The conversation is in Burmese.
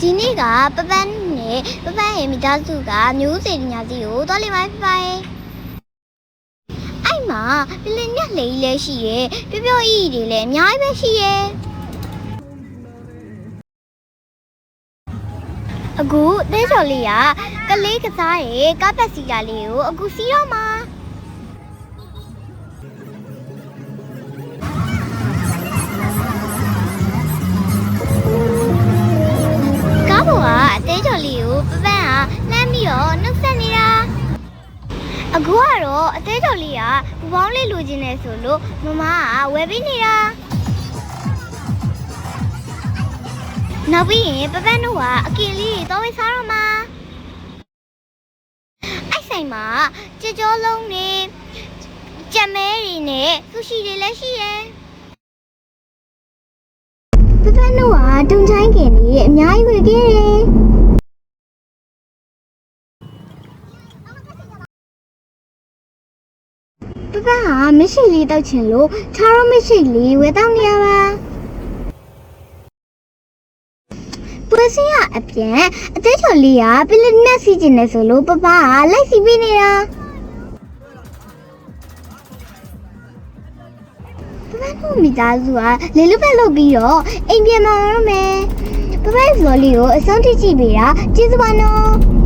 ဒီနေ့ကပပန်းနဲ့ပပန်းရဲ့မိသားစုကမျိုးစေ့ညာစီကိုသွားလိမ့်မယ်ပြပါရဲ့အဲ့မှာပလင်ညက်လေးလည်းရှိရဲ့ပြပြအီတွေလည်းအများကြီးပဲရှိရဲ့အခုတဲချော်လေးကကလေးကစားရဲ့ကားပတ်စီတာလေးကိုအခုစီးတော့မှာ လှမ်းပြီးတော့နှုတ်ဆက်နေတာအခုကတော့အသေးတော်လေးကဘူပေါင်းလေးလိုချင်တယ်ဆိုလို့မမကဝယ်ပေးနေတာနောက်ပြီးရင်ပပန်းတို့ကအကင်လေးတွေတော့ဝယ်စားတော့မှာအဲ့ဆိုင်မှာကြကြောလုံးနေကြက်မဲတွေနဲ့ဆူရှီတွေလည်းရှိရယ်ပပန်းတို့ကတုံချိုင်းကင်တွေအများကြီးဝယ်ခဲ့တယ် ပပဟာမရှိလေးတောက်ချင်လို့ခြားတော့မရှိလေးဝယ်တောက်နေရပါပွဲစင်းရအပြန်အသေးချော်လေးကပလနက်စီကျင်နေဆိုလို့ပပကလိုက်စီပေးနေတာပပတို့မိသားစုကလေလူပဲလုပ်ပြီးတော့အိမ်ပြန်มาတော့မယ်ပပရဲ့ဗလော်လေးကိုအဆုံးထိကြည့်ပေးတာကျေးဇူးပါနော်